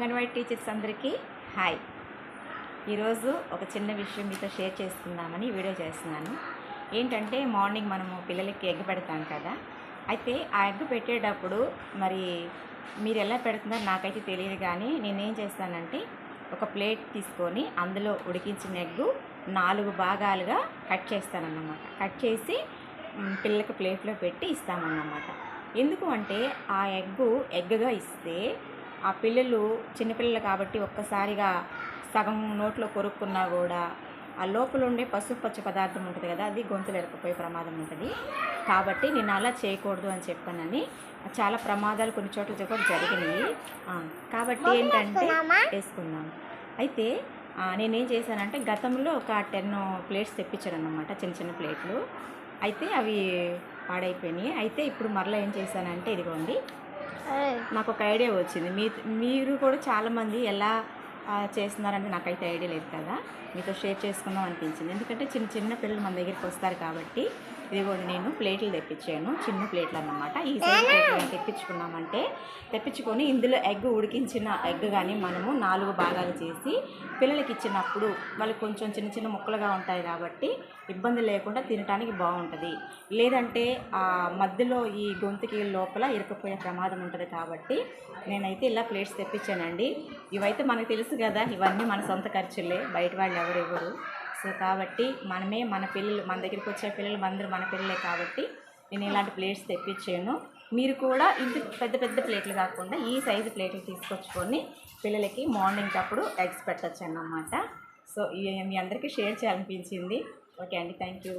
Anganwadi teachers అందరికీ hi. ఈరోజు ఒక చిన్న విషయం మీతో షేర్ చేసుకుందామని వీడియో చేస్తున్నాను. ఏంటంటే మార్నింగ్ మనము పిల్లలకి ఎగ్ పెడతాం కదా. అయితే ఆ ఎగ్ పెట్టేటప్పుడు మరి మీరు ఎలా పెడుతున్నారో నాకైతే తెలియదు కానీ నేనేం చేస్తానంటే ఒక ప్లేట్ తీసుకొని అందులో ఉడికించిన ఎగ్గు నాలుగు భాగాలుగా కట్ చేస్తానన్నమాట. కట్ చేసి మ్, పిల్లలకి ప్లేట్లో పెట్టి ఇస్తామన్నమాట. ఎందుకు అంటే ఆ ఎగ్గు ఎగ్గా ఇస్తే ఆ పిల్లలు చిన్నపిల్లలు కాబట్టి ఒక్కసారిగా సగం నోట్లో కొరుక్కున్నా కూడా ఆ లోపల ఉండే పసుపు పచ్చ పదార్థం ఉంటుంది కదా అది గొంతులు ఎరకపోయే ప్రమాదం ఉంటుంది. కాబట్టి నేను అలా చేయకూడదు అని చెప్పానని చాలా ప్రమాదాలు కొన్ని చోట్ల కూడా జరిగినాయి. కాబట్టి ఏంటంటే వేసుకున్నాం. అయితే నేనేం చేశానంటే గతంలో ఒక టెన్ ప్లేట్స్ తెప్పించాను అనమాట చిన్న చిన్న ప్లేట్లు. అయితే అవి పాడైపోయినాయి. అయితే ఇప్పుడు మరలా ఏం చేశానంటే ఇదిగోండి నాకు ఒక ఐడియా వచ్చింది. మీ మీరు కూడా చాలామంది ఎలా చేస్తున్నారంటే నాకైతే ఐడియా లేదు కదా. మీతో షేర్ చేసుకుందాం అనిపించింది. ఎందుకంటే చిన్న చిన్న పిల్లలు మన దగ్గరికి వస్తారు కాబట్టి ఇదిగోండి నేను ప్లేట్లు తెప్పించాను చిన్న ప్లేట్లు అన్నమాట ఈ సైజ్ ప్లేట్లు తెప్పించుకున్నామంటే తెప్పించుకొని ఇందులో ఎగ్ ఉడికించిన ఎగ్ కానీ మనము నాలుగు భాగాలు చేసి పిల్లలకి ఇచ్చినప్పుడు వాళ్ళకి కొంచెం చిన్న చిన్న ముక్కలుగా ఉంటాయి కాబట్టి ఇబ్బంది లేకుండా తినడానికి బాగుంటుంది. లేదంటే ఆ మధ్యలో ఈ గొంతుకి లోపల ఇరుకపోయే ప్రమాదం ఉంటుంది కాబట్టి నేనైతే ఇలా ప్లేట్స్ తెప్పించానండి. ఇవైతే మనకు తెలుసు కదా ఇవన్నీ మన సొంత ఖర్చులే బయట వాళ్ళు ఎవరు ఇవ్వరు. సో కాబట్టి మనమే మన పిల్లలు మన దగ్గరికి వచ్చే పిల్లలు అందరూ మన పిల్లలే కాబట్టి నేను ఇలాంటి ప్లేట్స్ తెప్పించాను. మీరు కూడా ఇంత పెద్ద పెద్ద ప్లేట్లు కాకుండా ఈ సైజు ప్లేట్లు తీసుకొచ్చుకొని పిల్లలకి మార్నింగ్ అప్పుడు ఎగ్స్ పెట్టచ్చు అన్నమాట సో ఇవి మీ అందరికీ షేర్ చేయాలనిపించింది. ఓకే అండి థ్యాంక్ యూ.